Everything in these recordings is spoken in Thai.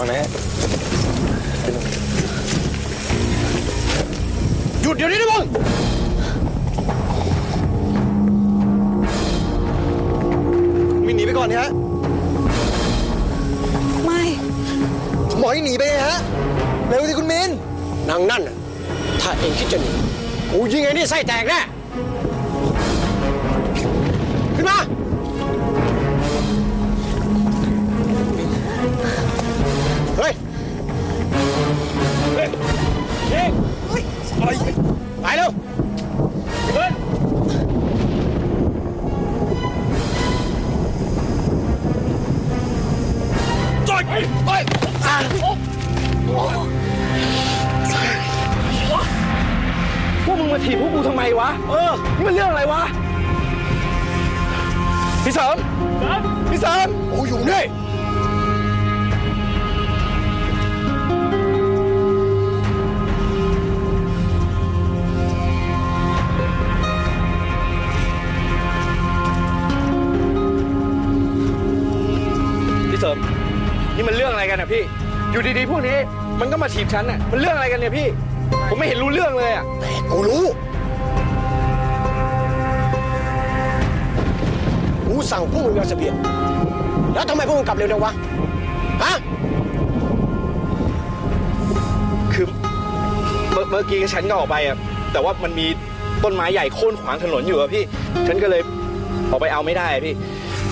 มานะหยุดเดี๋ยวนี้นะมึงมินหนีไปก่อนนะฮะไม่ผมบอกให้หนีไปฮะเร็วสิคุณมินนางนั่นน่ะถ้าเองคิดจะหนีกูยิงไอ้นี่ไส้แตกแน่ขึ้นมา เร็วเดินจอยไปอ่าพวกมึงมาถีบพวกกูทำไมวะ เออ นี่มันเรื่องอะไรวะ พี่เสริมพี่เสริมกูอยู่นี่ องอะไรกันอะพี่ อยู่ดีๆพวกนี้มันก็มาถีบฉันอะมันเรื่องอะไรกันเนี่ยพี่ ผมไม่เห็นรู้เรื่องเลยอะแต่กูรู้กูสั่งพวกมึงเอาเสบียงแล้วทำไมพวกมึงกลับเร็วจังวะฮะคือเมื่อเมื่อกี้ฉันก็ออกไปอะแต่ว่ามันมีต้นไม้ใหญ่โค่นขวางถนนอยู่อะพี่ ฉันก็เลยออกไปเอาไม่ได้อะพี่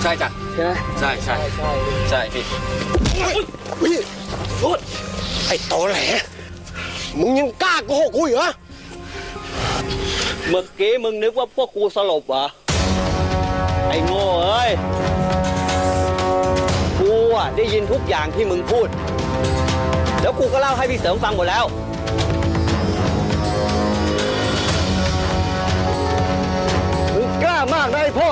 ใช่จ้ะใช่ไหมใช่ใช่ใช่พี่นี่โทษไอ้ตอแหลมึงยังกล้าโกหกกูอีกเหรอเมื่อกี้มึงนึกว่าพวกกูสลบเหรอไอ้โง่เอ้ยกูอะได้ยินทุกอย่างที่มึงพูด แล้วกูก็เล่าให้พี่เสริมฟังหมดแล้วมึงกล้ามากนะไอ้โพอ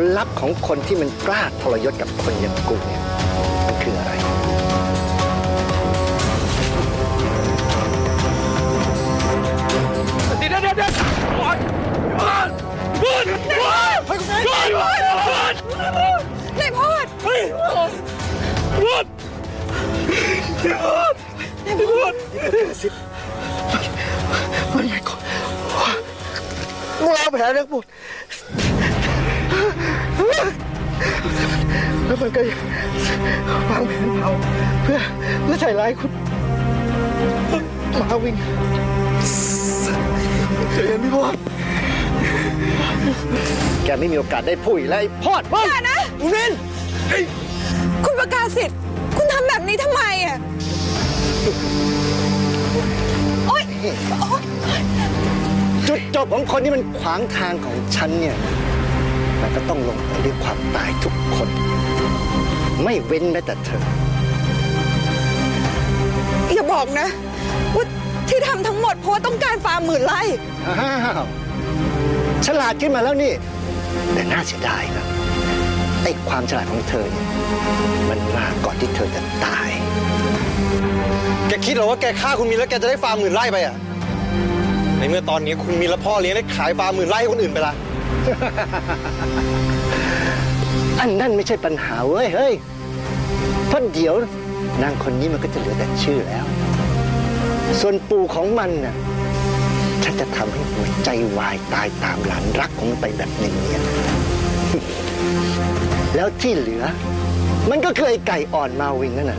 ลลัพธ์ของคนที่มันกล้าทรยศกับคนอย่างกูเนี่ยมันคืออะไร เดี๋ยวเดี๋ยวเดี๋ยวบอลบอลบอลบอลบอลบอลบอลบอลนายพอดเฮ้ยบอลบอลบอลมันไงก่อนมึงเอาแผลเล็กหมด แล้วมันก็วางแผนเผาเพื่อเพื่อใส่ร้ายคุณมาวิ่งเสียพี่พอดแกไม่มีโอกาสได้พูดอีกแล้วไอ้พอดมึงอย่านะมึงเล่นคุณประกาศสิทธิ์คุณทำแบบนี้ทำไมอะ โอ๊ยโอ๊ยจุดจบของคนที่มันขวางทางของฉันเนี่ย มันก็ต้องลงเอยด้วยความตายทุกคน ไม่เว้นแม้แต่เธอ อย่าบอกนะว่าที่ทำทั้งหมดเพราะว่าต้องการฟาร์มหมื่นไร่อ้าวฉลาดขึ้นมาแล้วนี่ แต่น่าเสียดายนะไอ้ความฉลาดของเธอเนี่ยมันมาก่อนที่เธอจะตาย แกคิดเหรอว่าแกฆ่าคุณมินแล้วแกจะได้ฟาร์มหมื่นไร่ไปอะ ในเมื่อตอนนี้คุณมินและพ่อเลี้ยงได้ขายฟาร์มหมื่นไร่ให้คนอื่นไปละ อันนั่นไม่ใช่ปัญหาเว้ยเฮ้ยเพราะเดี๋ยวนางคนนี้มันก็จะเหลือแต่ชื่อแล้ว ส่วนปู่ของมันน่ะฉันจะทำให้หัวใจวายตายตามหลานรักของมันไปแบบเนียนๆแล้วที่เหลือ มันก็คือไอ้ไก่อ่อนมาวิงนั่นแหละ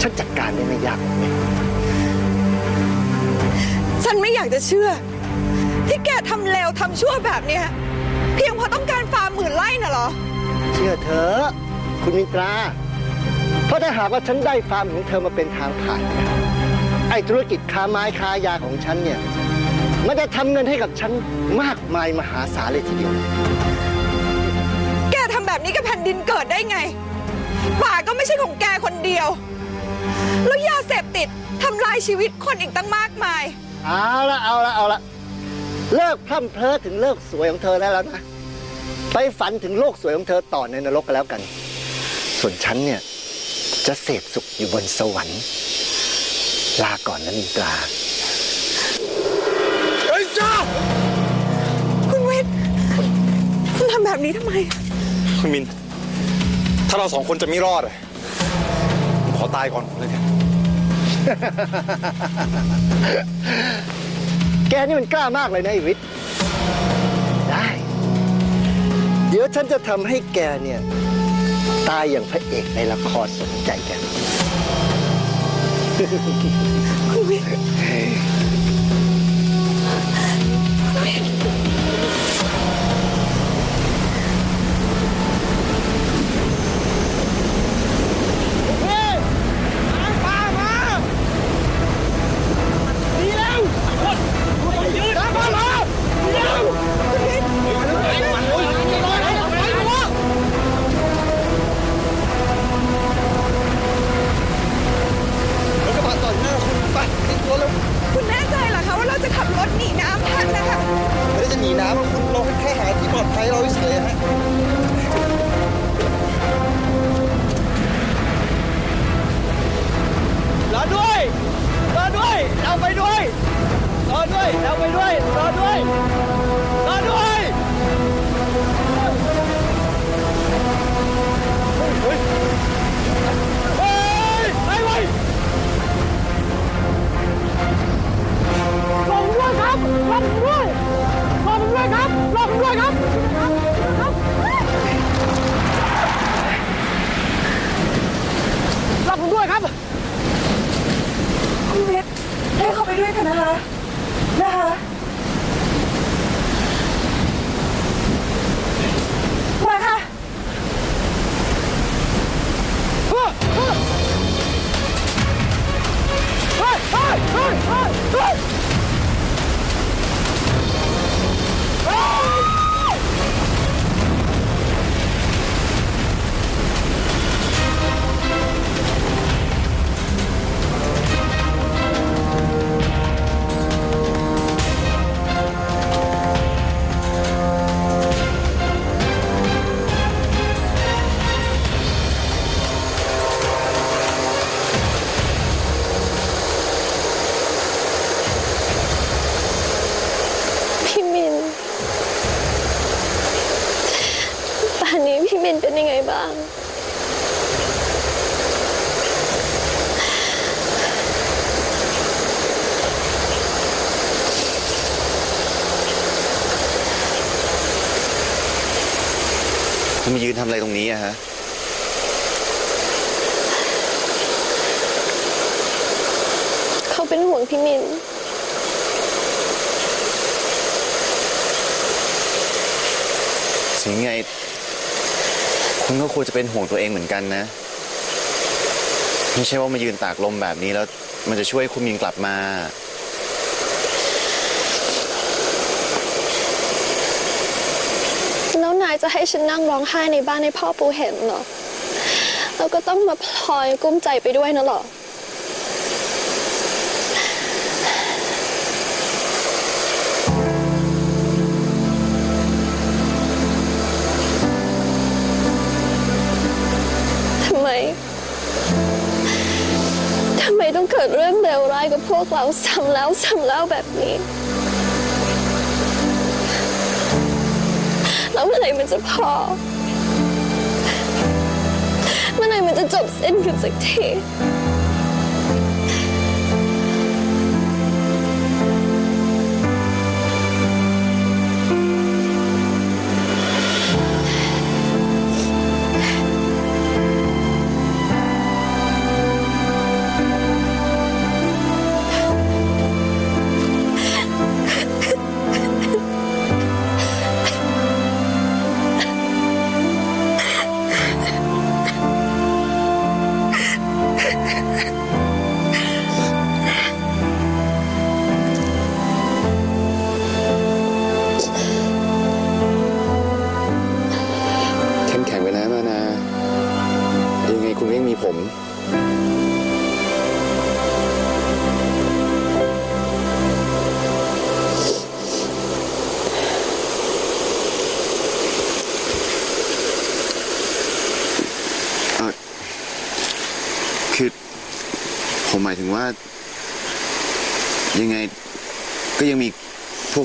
ฉันจัดการได้ไม่ยากเว้ยฉันไม่อยากจะเชื่อ ที่แกทำเลวทำชั่วแบบเนี้ยเพียงเพราะต้องการฟาร์มหมื่นไร่น่ะเหรอ เชื่อเถอะคุณมิตรา เพราะถ้าหากว่าฉันได้ฟาร์มของเธอมาเป็นทางผ่านเนี่ยไอ้ธุรกิจค้าไม้ค้ายาของฉันเนี่ย มันจะทำเงินให้กับฉันมากมายมหาศาลเลยทีเดียว แกทำแบบนี้กับแผ่นดินเกิดได้ไง ป่าก็ไม่ใช่ของแกคนเดียว แล้วยาเสพติดทำลายชีวิตคนอีกตั้งมากมาย เอาละเอาละเอาละ เลิกพร่ำเพลอถึงเลิกสวยของเธอได้แล้วนะ ไปฝันถึงโลกสวยของเธอต่อในนรกกันแล้วกัน ส่วนฉันเนี่ย จะเสพสุขอยู่บนสวรรค์ ลาก่อนนะมินตราเฮ้ยจ้าคุณวิทย์คุณทำแบบนี้ทำไม คุณมิน ถ้าเราสองคนจะไม่รอดอะผมขอตายก่อนเลยกัน แกนี่มันกล้ามากเลยนะไอวิทย์ได้ เดี๋ยวฉันจะทำให้แกเนี่ย ตายอย่างพระเอกในละครสนใจแกคุณวิทย์ก คุณมายืนทำอะไรตรงนี้อะฮะ เขาเป็นห่วงพี่มิน ถึงไง คุณก็ควรจะเป็นห่วงตัวเองเหมือนกันนะ ไม่ใช่ว่ามายืนตากลมแบบนี้แล้วมันจะช่วยคุณมินกลับมา แล้วนายจะ ให้ฉันนั่งร้องไห้ในบ้านให้พ่อปูเห็นเหรอ แล้วก็ต้องมาพลอยกุ้มใจไปด้วยนะเหรอ ทำไม ทำไมต้องเกิดเรื่องเลวร้ายกับพวกเราซ้ำแล้วซ้ำแล้วแบบนี้ มื่อไหร่มันจะพอ เมื่อไหร่มันจะจบสิ้นกันสักที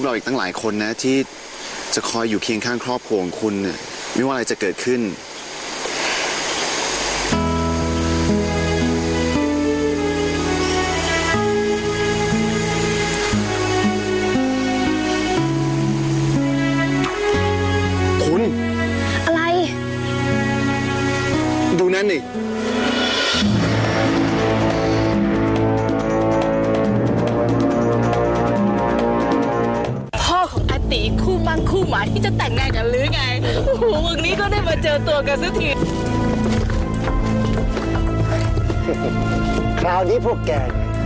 เราอีกตั้งหลายคนนะที่จะคอยอยู่เคียงข้างครอบครัวของคุณ ไม่ว่าอะไรจะเกิดขึ้น คู่มั่งคู่หมายที่จะแต่งงานกันหรือไง โอ้โหวันนี้ก็ได้มาเจอตัวกันสักทีคราวนี้พวกแก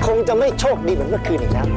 คงจะไม่โชคดีเหมือนเมื่อคืนอีกแล้ว